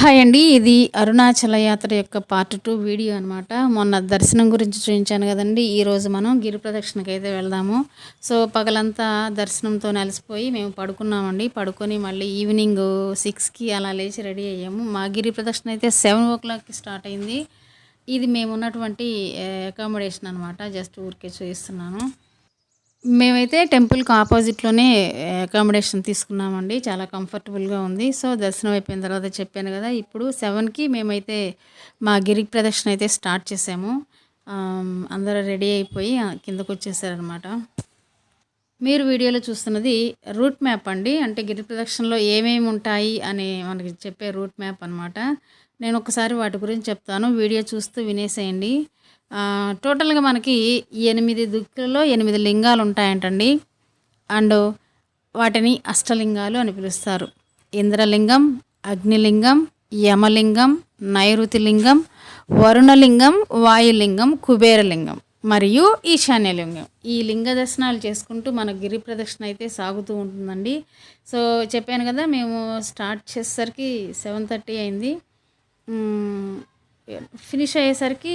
Hi అండి ఇది అరుణాచల యాత్ర యొక్క పార్ట్ టూ వీడియో అనమాట మొన్న దర్శనం గురించి చూపించాను కదండి ఈరోజు మనం గిరి ప్రదక్షిణకి అయితే వెళ్దాము. సో పగలంతా దర్శనంతో అలసిపోయి మేము పడుకున్నామండి. పడుకొని మళ్ళీ ఈవినింగ్ సిక్స్కి అలా లేచి రెడీ అయ్యాము. మా గిరి ప్రదక్షిణ అయితే సెవెన్ ఓ క్లాక్కి స్టార్ట్ అయింది. ఇది మేము ఉన్నటువంటి అకామిడేషన్ అనమాట జస్ట్ ఊరికే చూపిస్తున్నాను. మేమైతే టెంపుల్కి ఆపోజిట్లోనే అకామిడేషన్ తీసుకున్నామండి. చాలా కంఫర్టబుల్గా ఉంది. సో దర్శనం అయిపోయిన తర్వాత చెప్పాను కదా ఇప్పుడు సెవెన్కి మేమైతే మా గిరి ప్రదక్షిణ అయితే స్టార్ట్ చేసాము. అందరూ రెడీ అయిపోయి కిందకు వచ్చేసారనమాట మీరు వీడియోలో చూస్తున్నది రూట్ మ్యాప్ అండి. అంటే గిరి ప్రదక్షిణలో ఏమేమి ఉంటాయి అని మనకి చెప్పే రూట్ మ్యాప్ అనమాట నేను ఒకసారి వాటి గురించి చెప్తాను. వీడియో చూస్తూ వినేసేయండి. టోటల్గా మనకి ఎనిమిది దుక్కులలో ఎనిమిది లింగాలు ఉంటాయంటండి. అండ్ వాటిని అష్టలింగాలు అని పిలుస్తారు. ఇంద్రలింగం అగ్నిలింగం యమలింగం నైరుతిలింగం వరుణలింగం వాయులింగం కుబేరలింగం మరియు ఈశాన్యలింగం. ఈ లింగ దర్శనాలు చేసుకుంటూ మన గిరి ప్రదక్షిణ అయితే సాగుతూ ఉంటుందండి. సో చెప్పాను కదా మేము స్టార్ట్ చేసేసరికి సెవెన్ థర్టీ అయింది. ఫినిష్ అయ్యేసరికి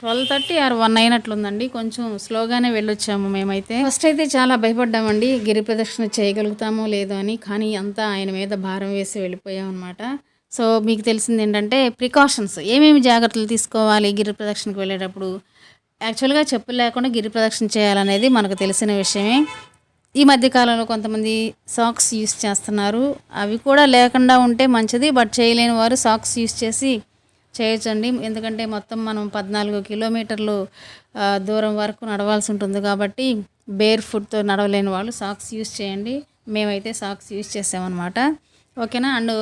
ట్వెల్వ్ థర్టీ ఆర్ వన్ అయినట్లుందండి. కొంచెం స్లోగానే వెళ్ళొచ్చాము మేమైతే. ఫస్ట్ అయితే చాలా భయపడ్డామండి. గిరి ప్రదక్షిణ చేయగలుగుతామో లేదో అని. కానీ అంతా ఆయన మీద భారం వేసి వెళ్ళిపోయాం అనమాట సో మీకు తెలిసింది ఏంటంటే ప్రికాషన్స్. ఏమేమి జాగ్రత్తలు తీసుకోవాలి గిరి ప్రదక్షిణకు వెళ్ళేటప్పుడు? యాక్చువల్గా చెప్పులు లేకుండా గిరి ప్రదక్షిణ చేయాలనేది మనకు తెలిసిన విషయమే. ఈ మధ్య కాలంలో కొంతమంది సాక్స్ యూస్ చేస్తున్నారు. అవి కూడా లేకుండా ఉంటే మంచిది. బట్ చేయలేని వారు సాక్స్ యూస్ చేసి చేయొచ్చండి. ఎందుకంటే మొత్తం మనం పద్నాలుగు కిలోమీటర్లు దూరం వరకు నడవాల్సి ఉంటుంది కాబట్టి బేర్ ఫుట్తో నడవలేని వాళ్ళు సాక్స్ యూస్ చేయండి. మేమైతే సాక్స్ యూస్ చేసామన్నమాట. ఓకేనా? అండ్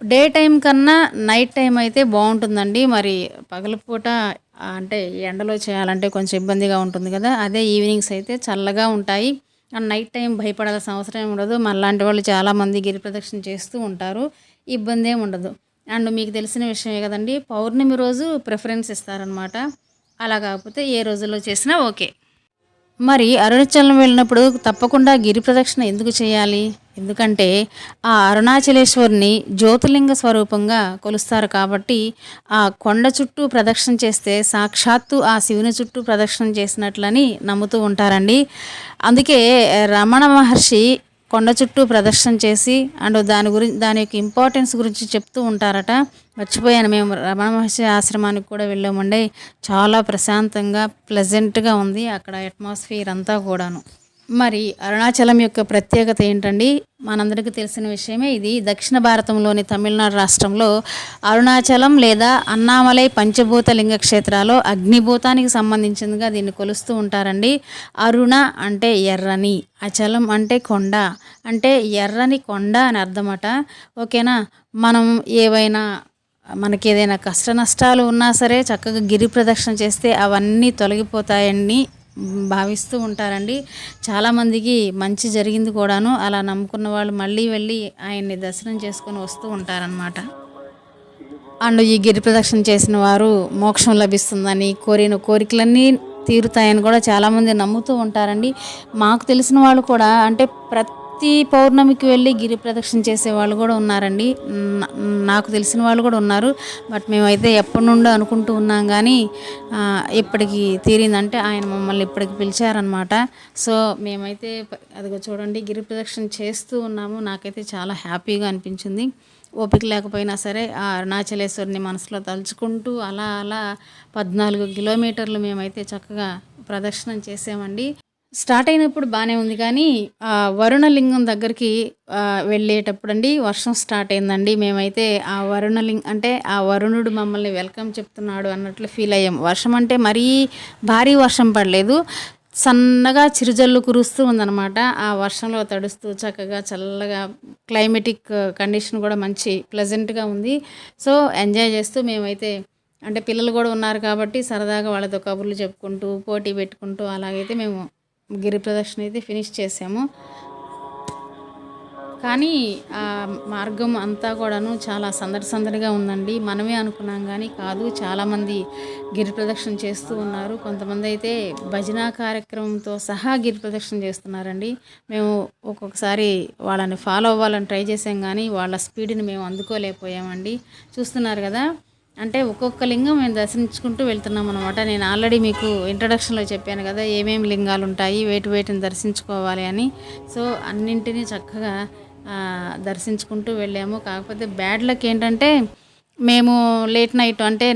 డే టైం కన్నా నైట్ టైం అయితే బాగుంటుందండి. మరి పగలపూట అంటే ఎండలో చేయాలంటే కొంచెం ఇబ్బందిగా ఉంటుంది కదా. అదే ఈవినింగ్స్ అయితే చల్లగా ఉంటాయి. అండ్ నైట్ టైం భయపడాల్సిన అవసరం ఉండదు. మనలాంటి వాళ్ళు చాలామంది గిరి ప్రదక్షిణ చేస్తూ ఉంటారు. ఇబ్బంది ఏమి ఉండదు. అండ్ మీకు తెలిసిన విషయమే కదండి పౌర్ణమి రోజు ప్రిఫరెన్స్ ఇస్తారనమాట అలా కాకపోతే ఏ రోజుల్లో చేసినా ఓకే. మరి అరుణాచలం వెళ్ళినప్పుడు తప్పకుండా గిరి ప్రదక్షిణ ఎందుకు చేయాలి? ఎందుకంటే ఆ అరుణాచలేశ్వరిని జ్యోతిర్లింగ స్వరూపంగా కొలుస్తారు కాబట్టి ఆ కొండ చుట్టూ ప్రదక్షిణ చేస్తే సాక్షాత్తు ఆ శివుని చుట్టూ ప్రదక్షిణ చేసినట్లని నమ్ముతూ ఉంటారండి. అందుకే రమణ మహర్షి కొండ చుట్టూ ప్రదర్శన చేసి అండ్ దాని గురించి దాని యొక్క ఇంపార్టెన్స్ గురించి చెప్తూ ఉంటారట. మర్చిపోయాను మేము రమణ మహర్షి ఆశ్రమానికి కూడా వెళ్ళామండి. చాలా ప్రశాంతంగా ప్లెజెంట్గా ఉంది అక్కడ అట్మాస్ఫియర్ అంతా కూడాను. మరి అరుణాచలం యొక్క ప్రత్యేకత ఏంటండి? మనందరికీ తెలిసిన విషయమే ఇది. దక్షిణ భారతంలోని తమిళనాడు రాష్ట్రంలో అరుణాచలం లేదా అన్నామలై పంచభూత లింగ క్షేత్రాలు అగ్నిభూతానికి సంబంధించిందిగా దీన్ని కొలుస్తూ ఉంటారండి. అరుణ అంటే ఎర్రని అచలం అంటే కొండ అంటే ఎర్రని కొండ అని అర్థమట. ఓకేనా? మనం ఏవైనా మనకి ఏదైనా కష్ట నష్టాలు ఉన్నా సరే చక్కగా గిరి ప్రదక్షిణ చేస్తే అవన్నీ తొలగిపోతాయని భావిస్తూ ఉంటారండి. చాలామందికి మంచి జరిగింది కూడాను. అలా నమ్ముకున్న వాళ్ళు మళ్ళీ వెళ్ళి ఆయన్ని దర్శనం చేసుకొని వస్తూ ఉంటారనమాట అండ్ ఈ గిరి ప్రదక్షిణ చేసిన వారు మోక్షం లభిస్తుందని కోరిన కోరికలన్నీ తీరుతాయని కూడా చాలామంది నమ్ముతూ ఉంటారండి. మాకు తెలిసిన వాళ్ళు కూడా అంటే ప్రతి ప్రతి పౌర్ణమికి వెళ్ళి గిరి ప్రదక్షిణ చేసే వాళ్ళు కూడా ఉన్నారండి. నాకు తెలిసిన వాళ్ళు కూడా ఉన్నారు. బట్ మేమైతే ఎప్పటి నుండో అనుకుంటూ ఉన్నాం కానీ ఇప్పటికి తీరిందంటే ఆయన మమ్మల్ని ఇప్పటికి పిలిచారనమాట సో మేమైతే అదిగో చూడండి గిరి ప్రదక్షిణ చేస్తూ ఉన్నాము. నాకైతే చాలా హ్యాపీగా అనిపించింది. ఓపిక లేకపోయినా సరే ఆ అరుణాచలేశ్వరిని మనసులో తలుచుకుంటూ అలా అలా పద్నాలుగు కిలోమీటర్లు మేమైతే చక్కగా ప్రదక్షిణం చేసామండి. స్టార్ట్ అయినప్పుడు బాగానే ఉంది కానీ ఆ వరుణలింగం దగ్గరికి వెళ్ళేటప్పుడు అండి వర్షం స్టార్ట్ అయిందండి. మేమైతే ఆ వరుణలింగం అంటే ఆ వరుణుడు మమ్మల్ని వెల్కమ్ చెప్తున్నాడు అన్నట్లు ఫీల్ అయ్యాం. వర్షం అంటే మరీ భారీ వర్షం పడలేదు. సన్నగా చిరుజల్లు కురుస్తూ ఉందన్నమాట. ఆ వర్షంలో తడుస్తూ చక్కగా చల్లగా క్లైమేటిక్ కండిషన్ కూడా మంచి ప్లెజెంట్గా ఉంది. సో ఎంజాయ్ చేస్తూ మేమైతే అంటే పిల్లలు కూడా ఉన్నారు కాబట్టి సరదాగా వాళ్ళతో కబుర్లు చెప్పుకుంటూ పోటీ పెట్టుకుంటూ అలాగైతే మేము గిరి ప్రదక్షిణ అయితే ఫినిష్ చేసాము. కానీ ఆ మార్గం అంతా కూడాను చాలా సందడి సందడిగా ఉందండి. మనమే అనుకున్నాం కానీ కాదు చాలామంది గిరి ప్రదక్షిణ చేస్తూ ఉన్నారు. కొంతమంది అయితే భజన కార్యక్రమంతో సహా గిరి ప్రదక్షిణ చేస్తున్నారండి. మేము ఒక్కొక్కసారి వాళ్ళని ఫాలో అవ్వాలని ట్రై చేసాం కానీ వాళ్ళ స్పీడ్ని మేము అందుకోలేకపోయామండి. చూస్తున్నారు కదా అంటే ఒక్కొక్క లింగం మేము దర్శించుకుంటూ వెళ్తున్నాం అనమాట నేను ఆల్రెడీ మీకు ఇంట్రడక్షన్లో చెప్పాను కదా ఏమేమి లింగాలు ఉంటాయి వేటి వేటిని దర్శించుకోవాలి అని. సో అన్నింటినీ చక్కగా దర్శించుకుంటూ వెళ్ళాము. కాకపోతే బ్యాడ్ లక్ ఏంటంటే మేము లేట్ నైట్ అంటే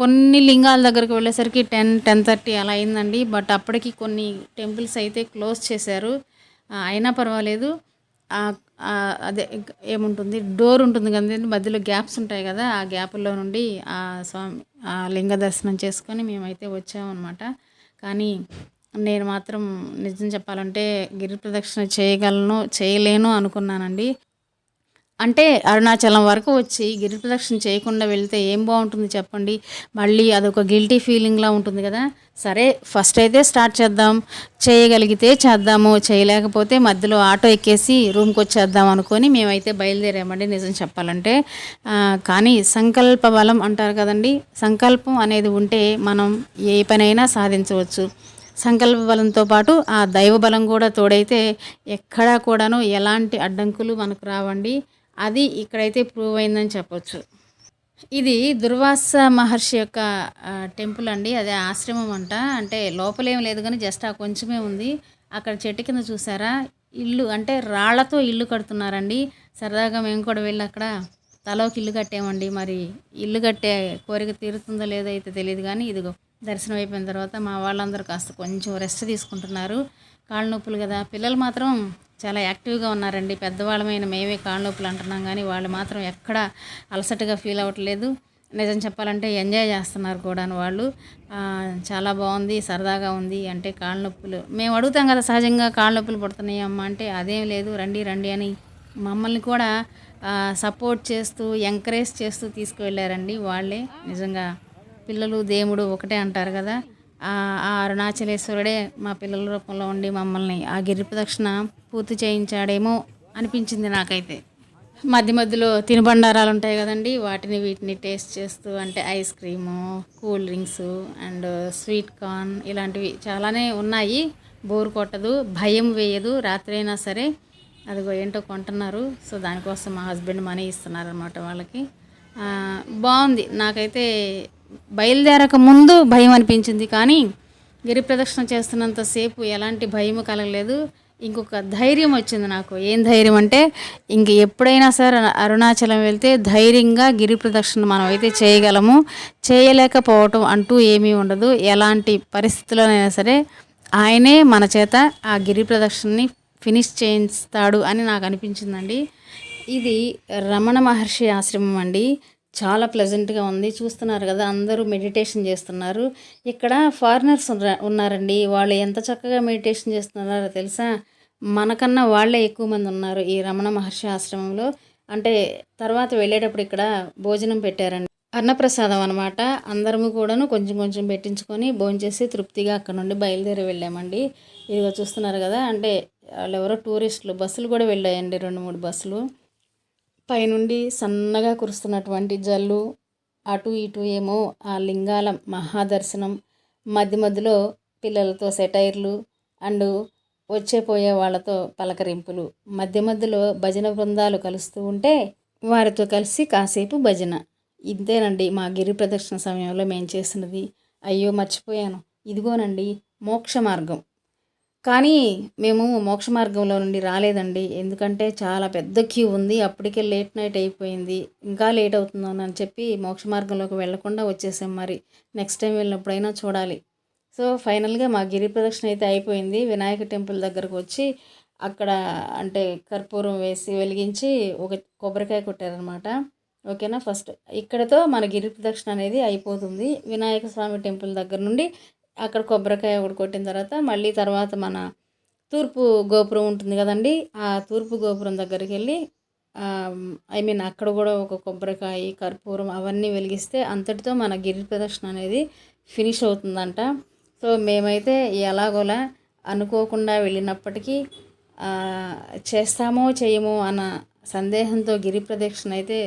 కొన్ని లింగాల దగ్గరికి వెళ్ళేసరికి టెన్ టెన్ థర్టీ అలా అయిందండి. బట్ అప్పటికి కొన్ని టెంపుల్స్ అయితే క్లోజ్ చేశారు. అయినా పర్వాలేదు. అదే ఏముంటుంది? డోర్ ఉంటుంది కదండి మధ్యలో గ్యాప్స్ ఉంటాయి కదా ఆ గ్యాప్లో నుండి ఆ స్వామి ఆ లింగ దర్శనం చేసుకొని మేమైతే వచ్చామన్నమాట. కానీ నేను మాత్రం నిజం చెప్పాలంటే గిరి ప్రదక్షిణ చేయగలను చేయలేను అనుకున్నానండి. అంటే అరుణాచలం వరకు వచ్చి గిరి ప్రదక్షిణ చేయకుండా వెళ్తే ఏం బాగుంటుంది చెప్పండి? మళ్ళీ అదొక గిల్టీ ఫీలింగ్లా ఉంటుంది కదా. సరే ఫస్ట్ అయితే స్టార్ట్ చేద్దాం. చేయగలిగితే చేద్దాము చేయలేకపోతే మధ్యలో ఆటో ఎక్కేసి రూమ్కి వచ్చేద్దాం అనుకొని మేమైతే బయలుదేరామండి నిజం చెప్పాలంటే. కానీ సంకల్ప బలం అంటారు కదండి. సంకల్పం అనేది ఉంటే మనం ఏ పనైనా సాధించవచ్చు. సంకల్ప బలంతో పాటు ఆ దైవ బలం కూడా తోడైతే ఎక్కడా కూడాను ఎలాంటి అడ్డంకులు మనకు రావండి. అది ఇక్కడైతే ప్రూవ్ అయిందని చెప్పొచ్చు. ఇది దుర్వాస మహర్షి యొక్క టెంపుల్ అండి. అదే ఆశ్రమం అంట. అంటే లోపలేం లేదు కానీ జస్ట్ ఆ కొంచెమే ఉంది. అక్కడ చెట్టు కింద చూసారా? ఇల్లు అంటే రాళ్ళతో ఇల్లు కడుతున్నారండి. సరదాగా మేము కూడా వెళ్ళి అక్కడ తలోకి ఇల్లు కట్టామండి. మరి ఇల్లు కట్టే కోరిక తీరుతుందో లేదో అయితే తెలియదు కానీ ఇదిగో దర్శనం అయిపోయిన తర్వాత మా వాళ్ళందరూ కాస్త కొంచెం రెస్ట్ తీసుకుంటున్నారు. కాళ్ళ నొప్పులు కదా. పిల్లలు మాత్రం చాలా యాక్టివ్గా ఉన్నారండి. పెద్దవాళ్ళమైన మేమే కాళ్ళ నొప్పులు అంటున్నాం కానీ వాళ్ళు మాత్రం ఎక్కడ అలసటగా ఫీల్ అవ్వట్లేదు. నిజం చెప్పాలంటే ఎంజాయ్ చేస్తున్నారు కూడా వాళ్ళు. చాలా బాగుంది సరదాగా ఉంది అంటే కాళ్ళ నొప్పులు. మేము అడుగుతాం కదా సహజంగా కాళ్ళ నొప్పులు పడుతున్నాయి అమ్మ అంటే అదేం లేదు రండి రండి అని మమ్మల్ని కూడా సపోర్ట్ చేస్తూ ఎంకరేజ్ చేస్తూ తీసుకువెళ్ళారండి వాళ్ళే. నిజంగా పిల్లలు దేవుడు ఒకటే అంటారు కదా. ఆ అరుణాచలేశ్వరుడే మా పిల్లల రూపంలో ఉండి మమ్మల్ని ఆ గిరి ప్రదక్షిణ పూర్తి చేయించాడేమో అనిపించింది నాకైతే. మధ్య మధ్యలో తినుబండారాలు ఉంటాయి కదండి వాటిని వీటిని టేస్ట్ చేస్తూ అంటే ice cream cool drinks and sweet corn ఇలాంటివి చాలానే ఉన్నాయి. బోర్ కొట్టదు భయం వేయదు రాత్రి అయినా సరే అదిగో ఏంటో కొంటున్నారు. సో దానికోసం మా హస్బెండ్ మనీ ఇస్తున్నారు అనమాట వాళ్ళకి బాగుంది. నాకైతే బయలుదేరక ముందు భయం అనిపించింది కానీ గిరి ప్రదక్షిణ చేస్తున్నంతసేపు ఎలాంటి భయం కలగలేదు. ఇంకొక ధైర్యం వచ్చింది నాకు. ఏం ధైర్యం అంటే ఇంక ఎప్పుడైనా సరే అరుణాచలం వెళ్తే ధైర్యంగా గిరి ప్రదక్షిణ మనం అయితే చేయగలము. చేయలేకపోవటం అంటూ ఏమీ ఉండదు. ఎలాంటి పరిస్థితుల్లోనైనా సరే ఆయనే మన చేత ఆ గిరి ప్రదక్షిణని ఫినిష్ చేయిస్తాడు అని నాకు అనిపించిందండి. ఇది రమణ మహర్షి ఆశ్రమం అండి. చాలా ప్లెజెంట్గా ఉంది. చూస్తున్నారు కదా అందరూ మెడిటేషన్ చేస్తున్నారు. ఇక్కడ ఫారినర్స్ ఉన్నారండి. వాళ్ళు ఎంత చక్కగా మెడిటేషన్ చేస్తున్నారో తెలుసా? మనకన్నా వాళ్ళే ఎక్కువ మంది ఉన్నారు ఈ రమణ మహర్షి ఆశ్రమంలో. అంటే తర్వాత వెళ్ళేటప్పుడు ఇక్కడ భోజనం పెట్టారండి. అన్నప్రసాదం అనమాట అందరము కూడాను కొంచెం కొంచెం పెట్టించుకొని భోంచేసి తృప్తిగా అక్కడ నుండి బయలుదేరి వెళ్ళామండి. ఇదిగో చూస్తున్నారు కదా అంటే వాళ్ళు ఎవరో టూరిస్టులు బస్సులు కూడా వెళ్ళాయండి రెండు మూడు బస్సులు. పైనుండి సన్నగా కురుస్తున్నటువంటి జల్లు అటు ఇటు ఏమో ఆ లింగాల మహాదర్శనం మధ్య మధ్యలో పిల్లలతో సెటైర్లు అండ్ వచ్చే పోయే వాళ్ళతో పలకరింపులు. మధ్య మధ్యలో భజన బృందాలు కలుస్తూ ఉంటే వారితో కలిసి కాసేపు భజన. ఇంతేనండి మా గిరి ప్రదక్షిణ సమయంలో మేము చేసినది. అయ్యో మర్చిపోయాను. ఇదిగోనండి మోక్ష మార్గం. కానీ మేము మోక్ష మార్గంలో నుండి రాలేదండి. ఎందుకంటే చాలా పెద్ద క్యూ ఉంది. అప్పటికే లేట్ నైట్ అయిపోయింది. ఇంకా లేట్ అవుతుందని అని చెప్పి మోక్ష మార్గంలోకి వెళ్ళకుండా వచ్చేసాం మరి. నెక్స్ట్ టైం వెళ్ళినప్పుడైనా చూడాలి. సో ఫైనల్గా మా గిరి ప్రదక్షిణ అయితే అయిపోయింది. వినాయక టెంపుల్ దగ్గరకు వచ్చి అక్కడ అంటే కర్పూరం వేసి వెలిగించి ఒక కొబ్బరికాయ కొట్టారనమాట ఓకేనా? ఫస్ట్ ఇక్కడతో మన గిరి ప్రదక్షిణ అనేది అయిపోతుంది. వినాయక స్వామి టెంపుల్ దగ్గర నుండి అక్కడ కొబ్బరికాయ ఒకటి కొట్టిన తర్వాత మళ్ళీ తర్వాత మన తూర్పు గోపురం ఉంటుంది కదండి ఆ తూర్పు గోపురం దగ్గరికి వెళ్ళి ఐ మీన్ అక్కడ కూడా ఒక కొబ్బరికాయ కర్పూరం అవన్నీ వెలిగిస్తే అంతటితో మన గిరి ప్రదక్షిణ అనేది ఫినిష్ అవుతుందంట. సో మేమైతే ఎలాగోలా అనుకోకుండా వెళ్ళినప్పటికీ చేస్తామో చేయమో అన్న సందేహంతో గిరి ప్రదక్షిణ అయితే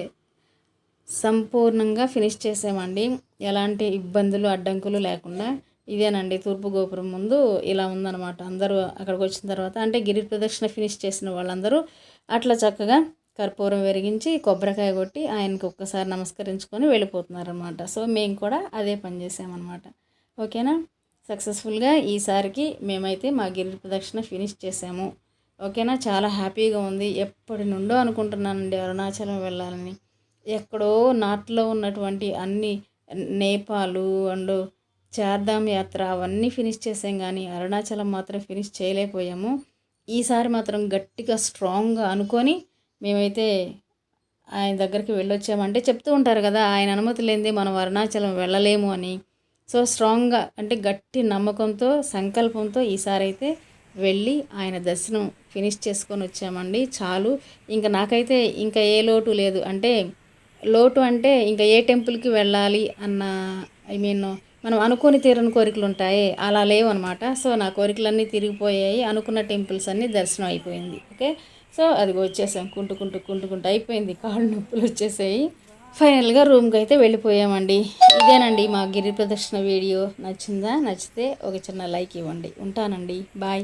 సంపూర్ణంగా ఫినిష్ చేసామండి. ఎలాంటి ఇబ్బందులు అడ్డంకులు లేకుండా ఇదేనండి తూర్పు గోపురం ముందు ఇలా ఉందన్నమాట. అందరూ అక్కడికి వచ్చిన తర్వాత అంటే గిరి ప్రదక్షిణ ఫినిష్ చేసిన వాళ్ళందరూ అట్లా చక్కగా కర్పూరం వెరిగించి కొబ్బరికాయ కొట్టి ఆయనకు ఒక్కసారి నమస్కరించుకొని వెళ్ళిపోతున్నారనమాట సో మేము కూడా అదే పని చేసామన్నమాట. ఓకేనా? సక్సెస్ఫుల్గా ఈసారికి మేమైతే మా గిరి ప్రదక్షిణ ఫినిష్ చేసాము. ఓకేనా? చాలా హ్యాపీగా ఉంది. ఎప్పటి నుండో అనుకుంటున్నానండి అరుణాచలం వెళ్ళాలని. ఎక్కడో నార్త్లో ఉన్నటువంటి అన్ని నేపాలు అండ్ చార్ధామ్ యాత్ర అవన్నీ ఫినిష్ చేసాం కానీ అరుణాచలం మాత్రం ఫినిష్ చేయలేకపోయాము. ఈసారి మాత్రం గట్టిగా స్ట్రాంగ్గా అనుకొని మేమైతే ఆయన దగ్గరికి వెళ్ళొచ్చామంటే చెప్తూ ఉంటారు కదా ఆయన అనుమతి లేనిదే మనం అరుణాచలం వెళ్ళలేము అని. సో స్ట్రాంగ్గా అంటే గట్టి నమ్మకంతో సంకల్పంతో ఈసారి అయితే వెళ్ళి ఆయన దర్శనం ఫినిష్ చేసుకొని వచ్చామండి. చాలు. ఇంకా నాకైతే ఇంకా ఏ లోటు లేదు. అంటే లోటు అంటే ఇంకా ఏ టెంపుల్కి వెళ్ళాలి అన్న ఐ మీన్ మనం అనుకోని తీరని కోరికలు ఉంటాయి. అలా లేవు అనమాట సో నా కోరికలన్నీ తిరిగిపోయాయి. అనుకున్న టెంపుల్స్ అన్నీ దర్శనం అయిపోయింది. ఓకే? సో అది వచ్చేసాం. కుంటుకుంటూ కుంటుకుంటూ అయిపోయింది. కాళ్ళు నొప్పులు వచ్చేసాయి. ఫైనల్గా రూమ్కి అయితే వెళ్ళిపోయామండి. ఇదేనండి మా గిరి ప్రదక్షిణ వీడియో. నచ్చిందా? నచ్చితే ఒక చిన్న లైక్ ఇవ్వండి. ఉంటానండి. బాయ్.